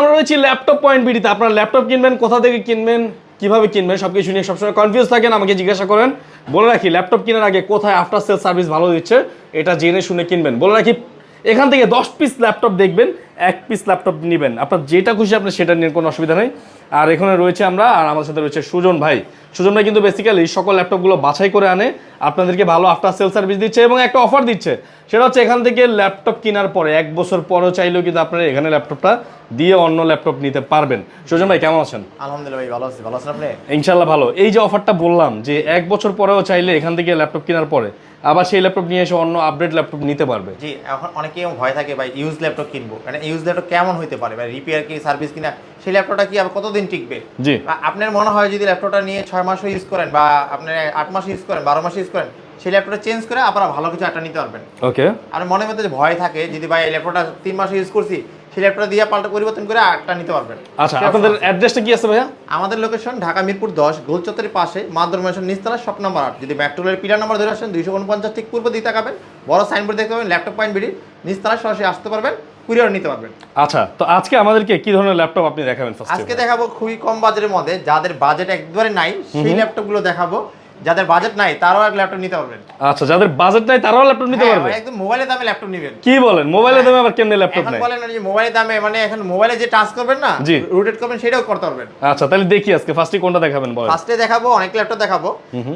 আমরা রয়েছি laptop point বিডিতে আপনার ল্যাপটপ কিনবেন, কোথা থেকে কিনবেন, কীভাবে কিনবেন সব কিছু নিয়ে সবসময় কনফিউজ থাকেন, আমাকে জিজ্ঞাসা করেন। বলে রাখি, ল্যাপটপ কেনার আগে কোথায় আফটার সেল সার্ভিস ভালো দিচ্ছে, এটা জেনে শুনে কিনবেন। বলে রাখি, এখান থেকে দশ পিস ল্যাপটপ দেখবেন, এক পিস ল্যাপটপ নেবেন। আপনার যেটা খুশি আপনি সেটা নিয়ে কোনো অসুবিধা নেই। আর এখানে রয়েছে আমরা, আর আমার সাথে রয়েছে সুজন ভাই। সুজন কিন্তু বেসিক্যালি সকল ল্যাপটপগুলো বাছাই করে আনে আপনাদেরকে ভালো আফটার সেল সার্ভিস দিচ্ছে এবং একটা অফার দিচ্ছে। সেটা হচ্ছে এখান থেকে ল্যাপটপ কেনার পরে এক বছর পরও চাইলেও কিন্তু আপনারা এখানে ল্যাপটপটা দিয়ে অন্য ল্যাপটপ নিতে পারবেন। সুজন ভাই কেমন আছেন? আলহামদুলিল্লাহ ভাই ভালো আছি। ভালো আছেন আপনি? ইনশাল্লাহ ভালো। এই যে অফারটা বললাম যে এক বছর পরেও চাইলে এখান থেকে ল্যাপটপ কেনার পরে আবার সেই ল্যাপটপ নিয়ে এসে অন্য আপডেট ল্যাপটপ নিতে পারবে। জি এখন অনেকেই ভয় থাকে ভাই ইউজ ল্যাপটপ কিনবো। মানে ইউজ ল্যাপটপ কেমন হতে পারে? ভাই রিপেয়ার কি সার্ভিস কিনা সেই ল্যাপটপটা কি আবার কতদিন টিকবে? জি। আপনার মনে হয় যদি ল্যাপটপটা নিয়ে ছয় মাসও ইউজ করেন বা আপনি আট মাস ইউজ করেন বারো মাস ইউজ করেন সেই ল্যাপটপটা চেঞ্জ করে আবার ভালো কিছু একটা নিতে পারবেন। ওকে আর মনের মধ্যে যে ভয় থাকে যদি ভাই এই ল্যাপটপটা তিন মাস ইউজ করছি সেই ল্যাপটপটা দিয়ে পাল্টা পরিবর্তন করে একটা নিতে পারবেন। আচ্ছা আপনাদের অ্যাড্রেসটা কি আছে ভাইয়া? আমাদের লোকেশন ঢাকা মিরপুর দশ গোল চত্বরের পাশে মাদর মেশন নিস্তলা শপ নাম্বার আট। যদি ম্যাট্রোলের পিলার নাম্বার ধরে আসেন দুইশো উনপঞ্চাশ ঠিক পূর্ব দিকে তাকাবেন বড় সাইনবোর্ড দেখতে পাবেন ল্যাপটপ পয়েন্ট বিডি নিস্তলা সরাসরি আসতে পারবেন। কুরিয়ার নিতে পারবেন। আচ্ছা তো আজকে আমাদেরকে কি ধরনের ল্যাপটপ আপনি দেখাবেন আজকে দেখাবো খুবই কম বাজেটের মধ্যে যাদের বাজেট একবারে নাই সেই ল্যাপটপগুলো দেখাবো। যাদের বাজেট নাই তারাও এক ল্যাপটপ নিতে পারবেন। আচ্ছা যাদের বাজেট নাই তারাও ল্যাপটপ নিতে হ্যাঁ, পারবে? একদম মোবাইলের দামে ল্যাপটপ নেবেন। কি বলেন? মোবাইলের দামে আবার কেমনে ল্যাপটপ নেই বলেন যে মোবাইলের দামে মানে এখন মোবাইলে যে টাচ করবেন না রোটেট করবেন সেটাও করতে পারবেন। আচ্ছা তাহলে দেখি আজকে ফার্স্টে কোনটা দেখাবেন বলেন। ফার্স্টে দেখাবো অনেক ল্যাপটপ দেখাবো।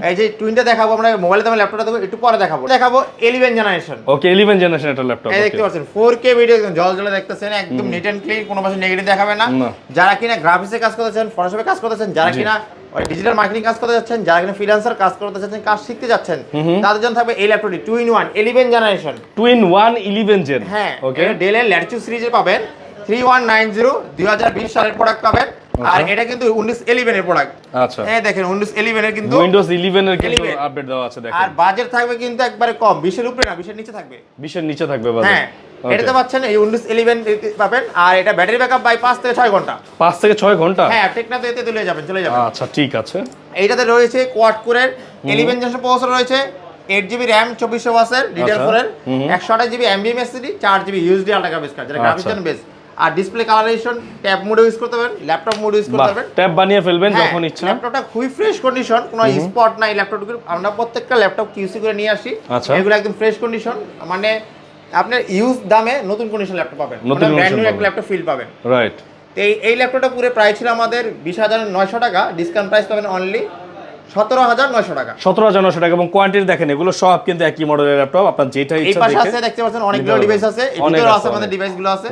এই যে টুইনটা দেখাবো আমরা মোবাইলের দামে ল্যাপটপটা দেবো একটু পরে দেখাবো। দেখাবো ইলেভেন জেনারেশন ওকে 11 জেনারেশন একটা ল্যাপটপ এই দেখতে পাচ্ছেন ফোর কে ভিডিও একদম জল জলে দেখতেছেন একদম নিট অ্যান্ড ক্লিন কোনো পাশে নেগেটিভ দেখাবে না। না। যারা কিনা গ্রাফিক্সে কাজ করতেছেন ফটোশপে কাজ করতেছেন যারা কিনা ওই ডিজিটাল মার্কেটিং কাজ করতে যাচ্ছেন যারা কিনা ফ্রিল্যান্সার কাজ করতে যাচ্ছেন কাজ শিখতে যাচ্ছেন তাদের জন্য থাকবে এই ল্যাপটপটি two in one eleven generation two in one eleven gen হ্যাঁ ওকে ওকে ডেলের ল্যাটিচু সিরিজে পাবেন থ্রি ওয়ান নাইন জিরো দুই হাজার বিশ সালের প্রোডাক্ট পাবেন। আর এটা কিন্তু উনিশ ইলেভেনের প্রোডাক্ট আচ্ছা। হ্যাঁ দেখেন উনিশ ইলেভেনের কিন্তু উইন্ডোজ 11 এর কিন্তু আপডেট দেওয়া আছে আর বাজেট থাকবে কিন্তু একবারে কম বিশের উপরে না বিশের নিচে থাকবে। 20 এর নিচে থাকবে বাজেট হ্যাঁ এটাতে পাচ্ছেন এই উনিশ ইলেভেন পাবেন আর এটা ব্যাটারি ব্যাকআপ বাই পাঁচ থেকে ছয় ঘণ্টা। 5 থেকে 6 ঘণ্টা? হ্যাঁ টেকনাতে এতে তুলে যাবেন চলে যাবেন। আচ্ছা ঠিক আছে। এইটাতে রয়েছে কোয়াড কোরের ইলেভেন জেনারেশন প্রসেসর রয়েছে এইট জিবি র্যাম চব্বিশশো ওয়াসের ডিটেল আচ্ছা। ফোরের। একশো আঠাশ জিবি এমবিএম এসিডি চার GB UHD ultra graphics card যেটা আচ্ছা। গ্রাফিক্স জন্য বেস আর ডিসপ্লে কালারেশন ট্যাব মোডে ইউজ করতে পারবেন ল্যাপটপ মোডে ইউজ করতে পারবেন। ট্যাব বানিয়ে ফেলবেন হ্যাঁ, যখন ইচ্ছা। ল্যাপটপটা খুবই ফ্রেশ কন্ডিশন কোনো স্পট নাই ল্যাপটপগুলো আমরা প্রত্যেকটা ল্যাপটপ কিউসি করে নিয়ে আসি। আচ্ছা। এগুলো একদম ফ্রেশ কন্ডিশন মানে আপনার ইউজ দামে নতুন কন্ডিশন ল্যাপটপ পাবেন। নতুন ব্র্যান্ড নিউ একটা ল্যাপটপ ফিল পাবেন। রাইট এই এই ল্যাপটপটা পুরো প্রাইস ছিল আমাদের বিশ হাজার নয়শো টাকা ডিসকাউন্ট প্রাইস পাবেন অনলি সতেরো হাজার নয়শো টাকা। সতেরো হাজার টাকা এবং কোয়ান্টিটি দেখেন এগুলো সব কিন্তু একই মডেলের ল্যাপটপ আপনার যেটা এই পাশে আছে দেখতে পাচ্ছেন অনেকগুলো ডিভাইস আছে। এই আছে, আছে আমাদের অনেক। আছে।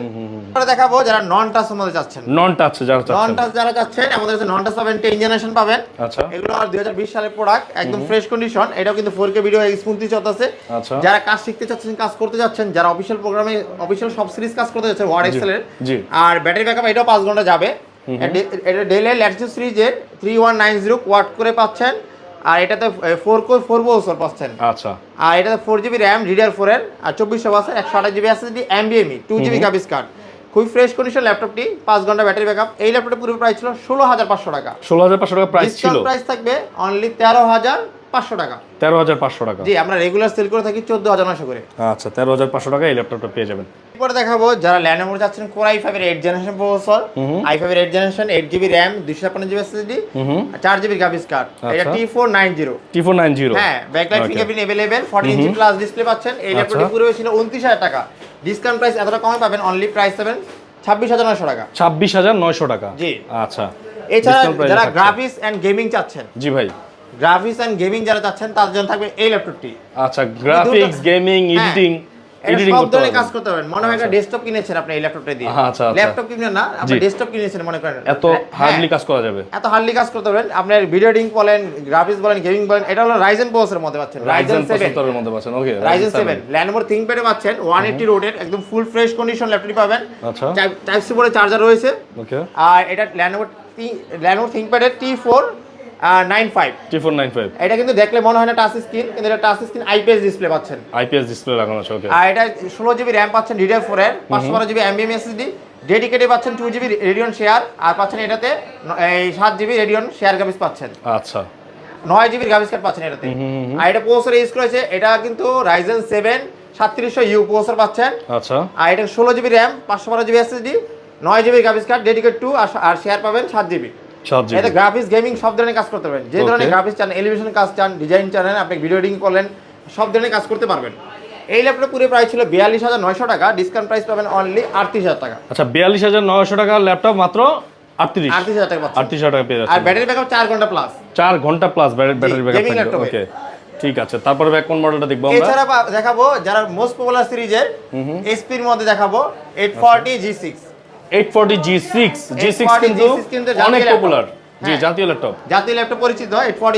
আমরা দেখাবো যারা নন টাচ মধ্যে যাচ্ছেন। নন টাচ যারা নন টাচ যারা যাচ্ছেন আমাদের কাছে নন টাচ পাবেন টেন জেনারেশন পাবেন। আচ্ছা। এগুলো আর দুই হাজার বিশ সালের প্রোডাক্ট একদম ফ্রেশ কন্ডিশন এটাও কিন্তু ভিডিও স্মুথলি চলতেছে আচ্ছা। যারা কাজ শিখতে চাচ্ছেন কাজ করতে যাচ্ছেন যারা অফিসিয়াল প্রোগ্রামে অফিসিয়াল সব সিরিজ কাজ করতে যাচ্ছেন ওয়ার্ড এক্সেলের আর ব্যাটারি ব্যাকআপ এটাও পাঁচ ঘণ্টা যাবে। এটা ডেলের ল্যাটিটিউড সিরিজের three one nine zero quad core পাচ্ছেন আর এটাতে ফোর কোর ফোর বছর পাচ্ছেন। আচ্ছা। আর এটাতে four GB RAM DDR four এর আর চব্বিশশো বাসের একশো আঠাশ জিবি এসএসডি এমবিএমই টু জিবি গ্রাফিক্স কার্ড খুবই ফ্রেশ কন্ডিশন ল্যাপটপটি পাঁচ ঘণ্টা ব্যাটারি ব্যাকআপ এই ল্যাপটপের পুরো প্রাইস ছিল ষোলো হাজার পাঁচশো টাকা। ষোলো হাজার পাঁচশো টাকা প্রাইস ছিল। প্রাইস থাকবে অনলি তেরো হাজার পাঁচশো টাকা। তেরো হাজার পাঁচশো টাকা। জি আমরা রেগুলার সেল করে থাকি চোদ্দ হাজার নশো করে। আচ্ছা তেরো হাজার পাঁচশো টাকা এই ল্যাপটপটা পেয়ে যাবেন। এরপরে দেখাবো যারা ল্যানোভো যাচ্ছেন কোর আই ফাইভের এইট জেনারেশন প্রসেসর আই ফাইভের eight generation eight GB RAM দুশো ছাপ্পান্ন জিবি এসএসডি চার জিবি গ্রাফিক্স কার্ড এটা। T four nine zero T four nine zero হ্যাঁ backlight. Fingerprint available forty inch plus display পাচ্ছেন। এই ল্যাপটপটি আচ্ছা। পুরো ছিল উনত্রিশ হাজার টাকা। ডিসকাউন্ট প্রাইস এতটা কমে পাবেন অনলি প্রাইস পাবেন ছাব্বিশ হাজার নশো টাকা। ছাব্বিশ হাজার নয়শো টাকা। জি। আচ্ছা। এছাড়া যারা গ্রাফিক্স অ্যান্ড গেমিং চাচ্ছেন জি ভাই। গ্রাফিক্স এন্ড গেমিং যারা চাচ্ছেন তার জন্য থাকবে এই ল্যাপটপটি আচ্ছা গ্রাফিক্স গেমিং এডিটিং এডিটিং সব ধরনের কাজ করতে পারবেন। মনে হয় একটা ডেস্কটপ কিনেছেন আপনি এই ল্যাপটপটা দিয়ে। আচ্ছা ল্যাপটপ কিনেন না আপনি ডেস্কটপ কিনেছেন মনে করেন। এত হ্যাঁ, হার্ডলি হ্যাঁ। কাজ করা যাবে। এত হার্ডলি কাজ করতে পারবেন। আপনি ভিডিও এডিটিং বলেন গ্রাফিক্স বলেন গেমিং বলেন এটা হলো রাইজেন প্রসেসরের মধ্যে পাচ্ছেন। রাইজেন প্রসেসরের মধ্যে পাচ্ছেন। ওকে রাইজেন 7 ল্যানোভো থিংকপ্যাডে পাচ্ছেন 180 রোডের একদম ফুল ফ্রেশ কন্ডিশন ল্যাপটপ পাবেন। আচ্ছা। টাইপ সি বোর্ডে চার্জার রয়েছে। ওকে আর এটা ল্যানোভো ল্যানোভো থিংকপ্যাডের T4 এটা কিন্তু দেখলে মনে হয় না টাচ স্ক্রিন কিন্তু এটা টাচ স্ক্রিন আইপিএস ডিসপ্লে পাচ্ছেন। আইপিএস ডিসপ্লে লাগানো আছে ওকে আর এটা ষোলো জিবি র্যাম পাচ্ছেন ডিডিআর ফোর এর পাঁচশো বারো জিবি এমবিএম এসএসডি ডেডিকেটে পাচ্ছেন টু জিবি রেডিয়ন শেয়ার আর পাচ্ছেন এটাতে এই সাত জিবি রেডিয়ন শেয়ার গ্রাফিক্স পাচ্ছেন। আচ্ছা। নয় জিবি গ্রাফিক্স কার্ড পাচ্ছেন এটাতে। আর এটা প্রসেসর ইউজ করেছে এটা কিন্তু রাইজেন সেভেন সাতত্রিশশো ইউ প্রসেসর পাচ্ছেন। আচ্ছা। আর এটা ষোলো জিবি র্যাম পাঁচশো বারো জিবি এসএসডি নয় GB graphics card dedicated two আর শেয়ার পাবেন সাত জিবি এতে গ্রাফিক্স গেমিং সব ধরনের কাজ করতে পারবেন যে ধরনের. গ্রাফিক্স চান এলিভেশন কাজ চান ডিজাইন চান আপনি ভিডিও এডিটিং করলেন সব ধরনের কাজ করতে পারবেন। এই ল্যাপটপ পুরো প্রাইস ছিল বিয়াল্লিশ হাজার নয়শো টাকা ডিসকাউন্ট প্রাইস পাবেন অনলি আটত্রিশ হাজার টাকা। আচ্ছা বিয়াল্লিশ হাজার নয়শো টাকার ল্যাপটপ মাত্র আটত্রিশ। আটত্রিশ হাজার টাকা আটত্রিশ হাজার টাকা পেয়ে আর ব্যাটারি ব্যাকআপ চার ঘণ্টা প্লাস চার ঘণ্টা প্লাস ব্যাটারি ব্যাকআপ ওকে ঠিক আছে। তারপরে ব্যাক কোন মডেলটা দেখব আমরা? এছাড়া দেখাবো যারা মোস্ট পপুলার সিরিজের এসপির মধ্যে দেখাবো eight forty G six eight forty G six G six 840 কিন্তু G6 কিন্তু অনেক পপুলার জি হ্যাঁ। জাতীয় ল্যাপটপ জাতীয় ল্যাপটপ পরিচিত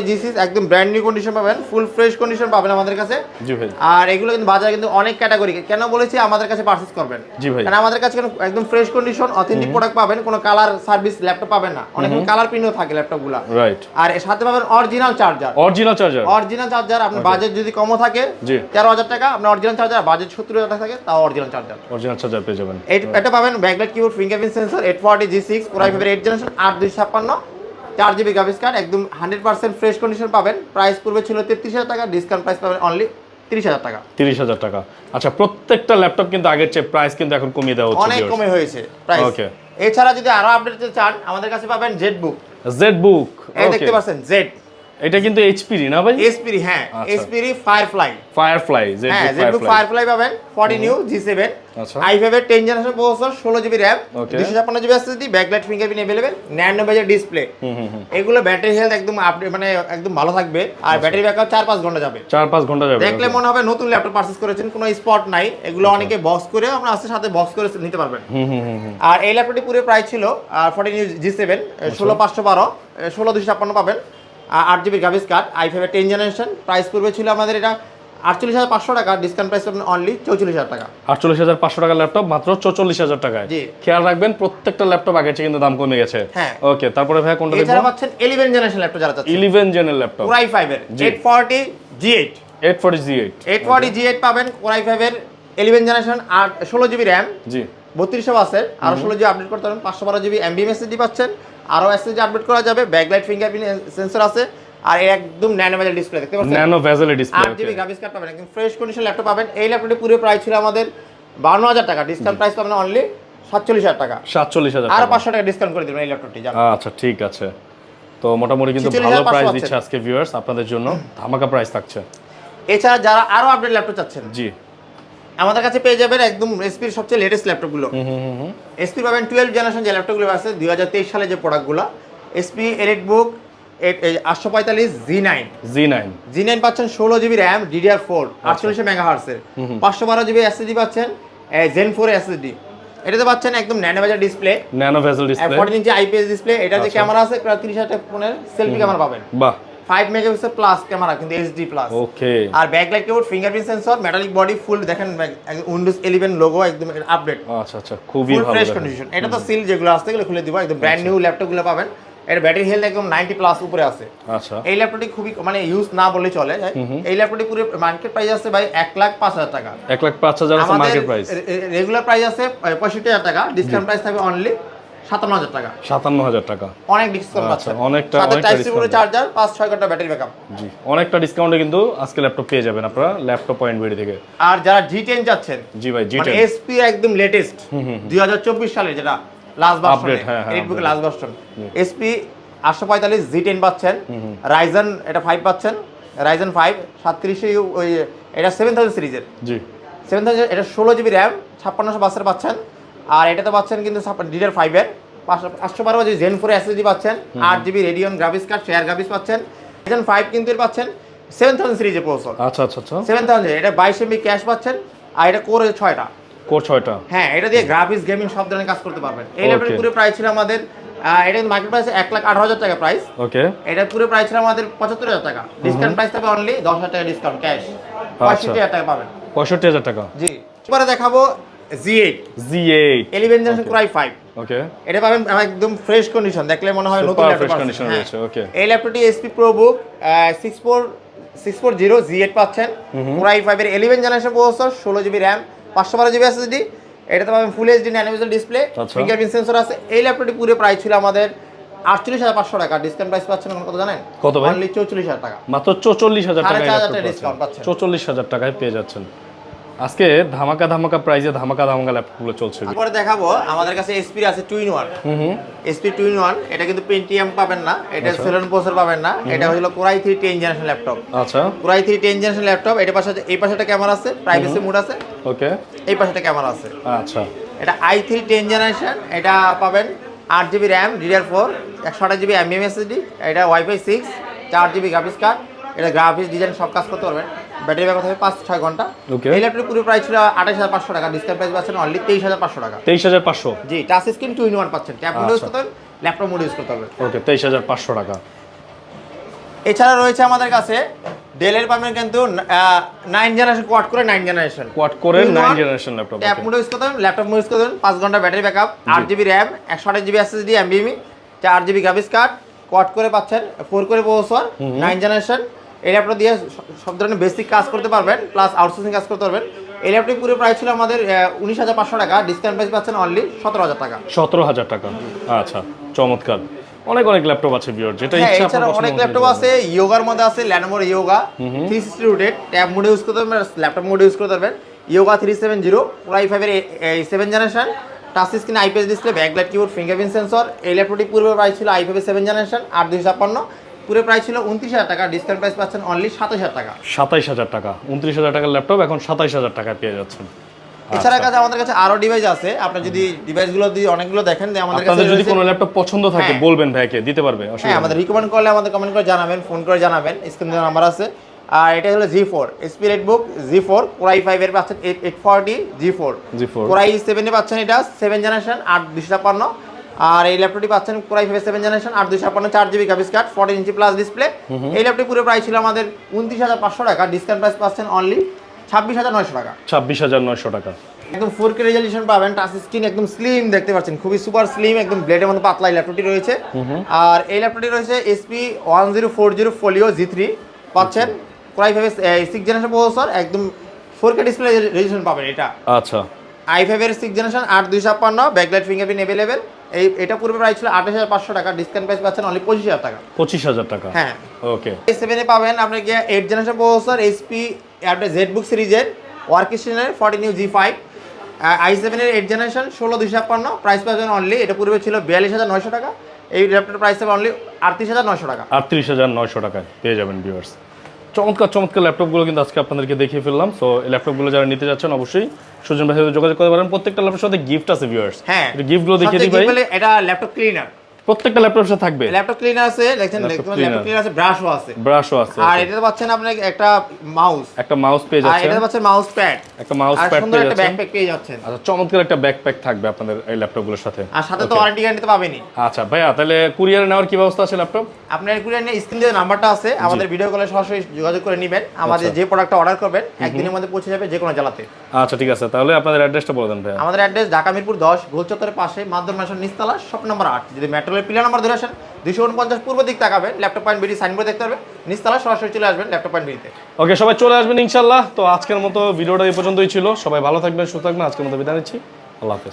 জি সিক্স একদম ব্র্যান্ড নিউ কন্ডিশন পাবেন ফুল ফ্রেশ কন্ডিশন পাবেন আমাদের কাছে। জি ভাই। আর এগুলো কিন্তু বাজারে কিন্তু অনেক ক্যাটাগরি কেন বলেছি? আমাদের কাছে পারচেস করবেন। জি ভাই। কারণ আমাদের কাছে একদম ফ্রেশ কন্ডিশন অথেন্টিক প্রোডাক্ট পাবেন কোনো কালার সার্ভিস ল্যাপটপ পাবেন না। অনেক কালার প্রিন্টও থাকে ল্যাপটপগুলো রাইট আর এর সাথে পাবেন original charger original charger original charger আপনার বাজেট যদি কমও থাকে জি। তেরো হাজার টাকা আপনার অরিজিনাল চার্জার বাজেট সত্তর হাজার টাকা থাকে তাও অরিজিনাল চার্জার অরিজিনাল চার্জার পেয়ে যাবেন। এটা পাবেন backlight keyboard fingerprint sensor eight forty G six core i ফাইভের এইট জেনারেশন আট দুই ছাপ্পান্ন। চার জিবি গ্রাফিক্স কার্ড একদম হান্ড্রেড পার্সেন্ট ফ্রেশ কন্ডিশন পাবেন। প্রাইস পূর্বে ছিল তেত্রিশ হাজার টাকা ডিসকাউন্ট প্রাইস পাবেন অনলি তিরিশ হাজার টাকা। তিরিশ হাজার টাকা। আচ্ছা প্রত্যেকটা ল্যাপটপ কিন্তু আগের চেয়ে প্রাইস কিন্তু এখন কমিয়ে দেওয়া হচ্ছে অনেক কমে হয়েছে প্রাইস ওকে এছাড়া যদি আরও আপডেট চান আমাদের কাছে পাবেন জেড বুক জেড বুক এই দেখতে পাচ্ছেন জেড এটা কিন্তু এইচপি না ভাই? এসপিরি হ্যাঁ। আচ্ছা। এসপিরি ফায়ারফ্লাই ফায়ারফ্লাই হ্যাঁ বুক ফায়ারফ্লাই পাবেন ফর্টি নিউ জি সেভেন আচ্ছা। আই ফাইভের টেন জেনারেশন প্রসেসর ষোলো জিবি র্যাম Okay. দুশো ছাপ্পান্ন GB SSD backlight fingerprint nano বেজের ডিসপ্লে এগুলো ব্যাটারি হেলথ একদম আপডেট মানে একদম ভালো থাকবে। আর ব্যাটারি ব্যাকআপ চার পাঁচ ঘণ্টা যাবে। চার পাঁচ ঘণ্টা যাবে দেখলে মনে হবে নতুন ল্যাপটপ পারচেস করেছেন কোনো স্পট নাই। এগুলো অনেকে বক্স করে আপনার আস্তে সাথে বক্স করে নিতে পারবেন। আর এই ল্যাপটপটি পুরো প্রাইস ছিল ফর্টি নিউ জি সেভেন ষোলো পাঁচশো বারো ষোলো দুশো ছাপ্পান্ন পাবেন। আট জিবি গ্রাফিক্স কার্ড আই ফাইভের টেন জেনারেশন প্রাইস পূর্বে ছিল আমাদের এটা আটচল্লিশ হাজার পাঁচশো টাকা ডিসকাউন্ট প্রাইস পাবেন অনলি চৌচল্লিশ হাজার টাকা। আটচল্লিশ হাজার পাঁচশো টাকার ল্যাপটপ মাত্র চৌচল্লিশ হাজার টাকায়। জি। খেয়াল রাখবেন প্রত্যেকটা ল্যাপটপ চেয়ে কিন্তু দাম কমে গেছে। হ্যাঁ। ওকে তারপরে ভাই কোনটা এছাড়া পাচ্ছেন ইলেভেন জেনারেশন ল্যাপটপ যারা চাচ্ছেন। ইলেভেন জেনের ল্যাপটপ কোরাই ফাইভের। Eight forty G. Eight eight forty G eight eight forty G eight পাবেন কোরাই ফাইভের ইলেভেন জেনারেশন আট ষোলো জিবি র্যাম জি। বত্রিশশো বাসের আর ষোলো জিবি আপডেট করতে পারবেন পাঁচশো বারো জিবি এমবি এসএসডি পাচ্ছেন। আরও এসএসডি আপডেট করা যাবে ব্যাকলাইট ফিঙ্গারপ্রিন্ট সেন্সর আছে আর একদম ন্যানো মেজার ডিসপ্লে দেখতে পাচ্ছেন? ন্যানো ভেজেল ডিসপ্লে আট জিবি গ্রাফিক্স কার্ড পাবেন একদম ফ্রেশ কন্ডিশন ল্যাপটপ পাবেন। এই ল্যাপটপটি পুরো প্রাইস ছিল আমাদের বান্ন হাজার টাকা ডিসকাউন্ট প্রাইস পাবেন অনলি সাতচল্লিশ হাজার টাকা। সাতচল্লিশ হাজার আর টাকা। পাঁচশো টাকা ডিসকাউন্ট করে দেবেন এই ল্যাপটপটি আচ্ছা ঠিক আছে। তো মোটামুটি কিন্তু ভালো প্রাইস দিচ্ছে আজকে ভিউয়ার্স আপনাদের জন্য। ধামাকা প্রাইস থাকছে। এছাড়া যারা আরও আপডেট ল্যাপটপ চাচ্ছেন জি। আমাদের কাছে পেয়ে যাবেন একদম এসপির সবচেয়ে লেটেস্ট ল্যাপটপগুলো এসপি পাবেন টুয়েলভ জেনারেশন যে ল্যাপটপগুলো আছে দুই হাজার তেইশ সালে যে প্রোডাক্টগুলো এসপি এলিট বুক আটশো পঁয়তাল্লিশ G nine G nine G nine পাচ্ছেন ষোলো জিবি র্যাম ডিডিআর ফোর আটচল্লিশে মেগা হার্সের পাঁচশো বারো জিবি এসএসডি পাচ্ছেন জেন ফোর এসএসডি এটাতে পাচ্ছেন একদম ন্যানো বাজার display nano bezel display fourteen inch IPS display এটা যে। ক্যামেরা আছে প্রায় তিরিশ হাজার ফোনের সেলফি ক্যামেরা পাবেন। বাহ। ফাইভ মেগাপিক্সেল প্লাস ক্যামেরা কিন্তু এইচডি প্লাস ওকে আর backlight keyboard fingerprint sensor metallic body full দেখেন উইন্ডোজ ইলেভেন লোগো একদম আপডেট আচ্ছা আচ্ছা খুবই ভালো ফ্রেশ কন্ডিশন এটা তো সিল যেগুলো আসছে এগুলো খুলে দিব। একদম ব্র্যান্ড নিউ ল্যাপটপগুলো পাবেন। এর ব্যাটারি হেলথ একদম নাইনটি প্লাস উপরে আছে। আচ্ছা। এই ল্যাপটপটি খুবই মানে ইউজ না বলে চলে এই ল্যাপটপটি পুরো মার্কেট প্রাইস আছে ভাই এক লাখ পাঁচ হাজার টাকা। এক লাখ পাঁচ হাজার আছে মার্কেট প্রাইস রেগুলার প্রাইস আছে পঁয়ষট্টি হাজার টাকা। ডিসকাউন্ট প্রাইস থাকবে অনলি সাতান্ন হাজার টাকা। সাতান্ন হাজার টাকা। অনেক ডিসকাউন্ট আচ্ছা, অনেকটা- সাথে অনেকটা টাইপ সি discount। চার্জার পাঁচ ছয় ঘণ্টা ব্যাটারি ব্যাকআপ জি অনেকটা ডিসকাউন্টে কিন্তু আজকে ল্যাপটপ পেয়ে যাবেন আপনারা ল্যাপটপ পয়েন্ট বেড়ি থেকে। আর যারা জি টেন যাচ্ছেন জি ভাই জি মানে এসপি একদম লেটেস্ট দুই হাজার চব্বিশ সালে যেটা লাস্ট ভার্সন Update, হ্যাঁ, হ্যাঁ, বুকে লাস্ট ভার্সন এসপি আটশো পঁয়তাল্লিশ জি টেন পাচ্ছেন। রাইজন এটা ফাইভ পাচ্ছেন। রাইজন ফাইভ সাতত্রিশে ওই এটা সেভেন থাউজেন্ড সিরিজের। জি। সেভেন থাউজেন্ড এটা ষোলো জিবি র্যাম ছাপ্পান্নশো বাসের পাচ্ছেন। আর এটাতে পাচ্ছেন কিন্তু ডিডার ফাইভের পাঁচশো বারো জিবি জেন ফোর এসএসডি পাচ্ছেন আট GB Radeon graphics card share graphics পাচ্ছেন। রাইজন ফাইভ কিন্তু পাচ্ছেন সেভেন থাউজেন্ড সিরিজের প্রসেসর আচ্ছা আচ্ছা আচ্ছা। সেভেন থাউজেন্ড এটা বাইশ এমবি ক্যাশ পাচ্ছেন আর এটা কোর ছয়টা। কোর ছয়টা। হ্যাঁ এটা দিয়ে গ্রাফিক্স গেমিং সব ধরনের কাজ করতে পারবেন। এই ল্যাপটপের পুরো প্রাইস ছিল আমাদের এটা মার্কেট প্রাইস এক লাখ আঠারো হাজার টাকা প্রাইস ওকে এটা পুরো প্রাইস ছিল আমাদের পঁচাত্তর হাজার টাকা। ডিসকাউন্ট প্রাইস থাকবে অনলি দশ হাজার টাকা ডিসকাউন্ট ক্যাশ পঁয়ষট্টি হাজার টাকা পাবেন। পঁয়ষট্টি হাজার টাকা। জি। এবারে দেখাবো G eight G eight eleven generation okay এটা পাবেন একদম ফ্রেশ কন্ডিশন দেখলে মনে হয় নতুন হ্যাঁ। রয়েছে. এই ল্যাপটপটি প্রসেসর জিবি জিবি এটাতে পাবেন full HD display. Fingerprint sensor আছে। এই ল্যাপটপটি পুরো প্রাইস ছিল আমাদের আটচল্লিশ হাজার পাঁচশো টাকা। ডিসকাউন্ট প্রাইস পাচ্ছেন কত জানেন? কত ভাই? চৌচল্লিশ হাজার টাকা। মাত্র চৌচল্লিশ হাজার টাকা। পাচ্ছেন। চৌচল্লিশ হাজার টাকায় পেয়ে যাচ্ছেন। আজকে ধামাকা ধামাকা প্রাইজে ধামাকা ধামাকা ল্যাপটপগুলো চলছে। তারপরে দেখাবো আমাদের কাছে এসপি আছে two in one hmm hmm. HP two in one এটা কিন্তু পেন্টিএম পাবেন না এটা আচ্ছা। সেভেন প্রসেসর পাবেন না এটা হলো core i three ten generation laptop আচ্ছা। Core i three ten generation laptop এটা পাশে এই পাশে একটা ক্যামেরা আছে প্রাইভেসি মোড আছে। ওকে। এই পাশে একটা ক্যামেরা আছে। আচ্ছা। এটা আই থ্রি টেন জেনারেশন এটা পাবেন আট জিবি র্যাম ডিডিআর ফোর একশো আঠাশ জিবি এমএম এসএসডি এটা ওয়াইফাই সিক্স চার জিবি গ্রাফিক্স কার্ড এটা গ্রাফিক্স ডিজাইন সব কাজ করতে পারবেন। ব্যাটারি ব্যাকআপ হবে পাঁচ ছয় ঘণ্টা। Okay. এই ল্যাপটপ পুরো প্রাইস ছিল আঠাশ হাজার পাঁচশো টাকা ডিসকাউন্ট প্রাইস পাচ্ছেন অনলি তেইশ হাজার পাঁচশো টাকা। তেইশ হাজার পাঁচশো। জি touch screen two in one পাচ্ছেন। Tab mode use. করতে ল্যাপটপ মোড ইউজ করতে পারবেন ওকে তেইশ হাজার পাঁচশো টাকা। এছাড়া রয়েছে আমাদের কাছে ডেলের পাবেন কিন্তু nine generation quad core nine generation quad core nine generation laptop tab mode use করতে পারবেন ল্যাপটপ মোড ইউজ করতে পারবেন পাঁচ ঘণ্টা ব্যাটারি ব্যাকআপ আট জিবি র্যাম একশো আঠাশ জিবি এসএসডি এমবিএমই চার জিবি গ্রাফিক্স কার্ড কোয়াড করে পাচ্ছেন four core processor nine generation এই ল্যাপটপ দিয়ে সব ধরনের বেসিক কাজ করতে পারবেন প্লাস আউটসোর্সিং কাজ করতে পারবেন। এই ল্যাপটপ পুরো প্রাইস ছিল আমাদের উনিশ হাজার পাঁচশো টাকা ডিসকাউন্ট প্রাইস পাচ্ছেন অনলি সতেরো হাজার টাকা। সতেরো হাজার টাকা। আচ্ছা চমৎকার। অনেক অনেক ল্যাপটপ আছে বিয়র যেটা হ্যাঁ ইচ্ছা আপনার অনেক ল্যাপটপ আছে ইয়োগার মধ্যে আছে ল্যানোভোর Yoga three sixty rooted tab mode use করতে পারবেন ল্যাপটপ মোড ইউজ করতে পারবেন। ইয়োগা থ্রি সেভেন জিরো পুরাই ফাইভের seven generation touch screen IPS display backlight keyboard fingerprint sensor এই ল্যাপটপটি পূর্বে প্রাইস ছিল আই ফাইভের সেভেন জেনারেশন আট দুইশো ছাপ্পান্ন। পুরো প্রাইস ছিল উনত্রিশ হাজার টাকা ডিসকাউন্ট প্রাইস পাচ্ছেন অনলি সাতাশ হাজার টাকা। সাতাইশ হাজার টাকা। উনত্রিশ হাজার টাকার ল্যাপটপ এখন সাতাইশ হাজার টাকায় পেয়ে যাচ্ছেন। এছাড়া কাছে আমাদের কাছে আরও ডিভাইস আছে। আপনার যদি ডিভাইসগুলো যদি অনেকগুলো দেখেন আমাদের কাছে যদি কোনো ল্যাপটপ পছন্দ থাকে হ্যাঁ। বলবেন ভাইকে দিতে পারবে হ্যাঁ আমাদের। রিকমেন্ড করলে আমাদের কমেন্ট করে জানাবেন ফোন করে জানাবেন স্ক্রিনে নাম্বার আছে। আর এটা হলো G four spirit book G four core i five এর পাচ্ছেন eight forty G four G4 core i সেভেনে পাচ্ছেন এটা সেভেন জেনারেশন আট দুশো ছাপ্পান্ন। আর এই ল্যাপটপটি পাচ্ছেন কোরাই ফাইভ সেভেন জেনারেশন আট দুশো ছাপ্পান্ন চার GB graphics card fourteen inch plus display এই ল্যাপটপ পুরো প্রাইস ছিল আমাদের উনত্রিশ হাজার পাঁচশো টাকা ডিসকাউন্ট প্রাইস পাচ্ছেন অনলি ছাব্বিশ হাজার নয়শো টাকা। ছাব্বিশ হাজার নয়শো টাকা। একদম ফোর কে রেজলিউশন পাবেন টাচ স্ক্রিন একদম স্লিম দেখতে পাচ্ছেন খুবই সুপার স্লিম একদম ব্লেডের মতো পাতলা এই ল্যাপটপটি রয়েছে। আর এই ল্যাপটপটি রয়েছে SP one zero four zero folio G three পাচ্ছেন কোরাই ফাইভের সিক্স জেনারেশন প্রসেসর একদম ফোর কে ডিসপ্লে রেজলিউশন পাবেন এটা। আচ্ছা। আই ফাইভের সিক্স জেনারেশন আট দুই ছাপ্পান্ন ব্যাকলাইট ফিঙ্গারপ্রিন্ট অ্যাভেলেবেল এই এটা পূর্বে প্রাইস ছিল আঠাশ হাজার পাঁচশো টাকা ডিসকাউন্ট প্রাইস পাচ্ছেন অনলি পঁচিশ হাজার টাকা। পঁচিশ হাজার টাকা। হ্যাঁ। ওকে এই সেভেনে পাবেন আপনি গিয়ে এইট জেনারেশন প্রসেসর এইচপি আপনার জেড বুক সিরিজের ওয়ার্ক স্টেশনের forty new G five I সেভেনের এইট জেনারেশন ষোলো দুশো ছাপ্পান্ন প্রাইস পাবেন অনলি এটা পূর্বে ছিল বিয়াল্লিশ হাজার নয়শো টাকা এই ল্যাপটপের প্রাইস হবে অনলি আটত্রিশ হাজার নয়শো টাকা। আটত্রিশ হাজার নয়শো টাকায় পেয়ে যাবেন ভিউয়ার্স চমৎকার চমৎকার ল্যাপটপগুলো কিন্তু আজকে আপনাদেরকে দেখিয়ে ফেললাম। সো এই ল্যাপটপগুলো যারা নিতে যাচ্ছেন অবশ্যই সুজন ভাই সাথে যোগাযোগ করতে পারেন। প্রত্যেকটা ল্যাপটপের সাথে গিফট আছে ভিউয়ার্স হ্যাঁ। গিফটগুলো দেখিয়ে দিই ভাই। এটা ল্যাপটপ ক্লিনার প্রত্যেকটা ল্যাপটপের সাথে থাকবে। ল্যাপটপ ক্লিনার আছে Laptop ল্যাপটপ ক্লিনার আছে ব্রাশও আছে। ব্রাশও আছে আর। এটাতে পাচ্ছেন আপনি একটা মাউস একটা মাউস পেয়ে আর যাচ্ছেন। এটাতে পাচ্ছেন মাউস প্যাড একটা মাউস আর প্যাড সুন্দর পেয়ে একটা যাচ্ছেন। ব্যাকপ্যাক পেয়ে যাচ্ছেন। আচ্ছা চমৎকার একটা ব্যাকপ্যাক থাকবে আপনাদের এই ল্যাপটপগুলোর সাথে। আর সাথে তো ওয়ারেন্টি গ্যারান্টি তো পাবেনই। আচ্ছা ভাইয়া তাহলে কুরিয়ারে নেওয়ার কি ব্যবস্থা আছে ল্যাপটপ? আপনার কুরিয়ার নিয়ে স্ক্রিন যে নাম্বারটা আছে আমাদের ভিডিও কলে সরাসরি যোগাযোগ করে নেবেন। আমাদের আচ্ছা। যে প্রোডাক্টটা অর্ডার করবেন একদিনের মধ্যে পৌঁছে যাবে যে কোনো জেলাতে। আচ্ছা ঠিক আছে তাহলে আপনাদের অ্যাড্রেসটা বলে দেন ভাইয়া। আমাদের অ্যাড্রেস ঢাকা মিরপুর দশ গোলচত্বরের পাশে মাধ্যম ম্যাশন নিস্তালা শপ নম্বর আট। যদি মেট্রোলের পিলার নাম্বার ধরে আসেন। দুশো উনপঞ্চাশ পূর্ব দিক তাকাবেন ল্যাপটপ পয়েন্ট বিডি সাইনবোর্ড দেখতে পারবেন নিস্তালা সরাসরি চলে আসবেন ল্যাপটপ পয়েন্ট বিডিতে ওকে সবাই চলে আসবেন ইনশাল্লাহ। তো আজকের মতো ভিডিওটা এই পর্যন্তই ছিল। সবাই ভালো থাকবেন, সুস্থ থাকবেন। আজকের মতো বিদায় নিচ্ছি। আল্লাহ হাফেজ।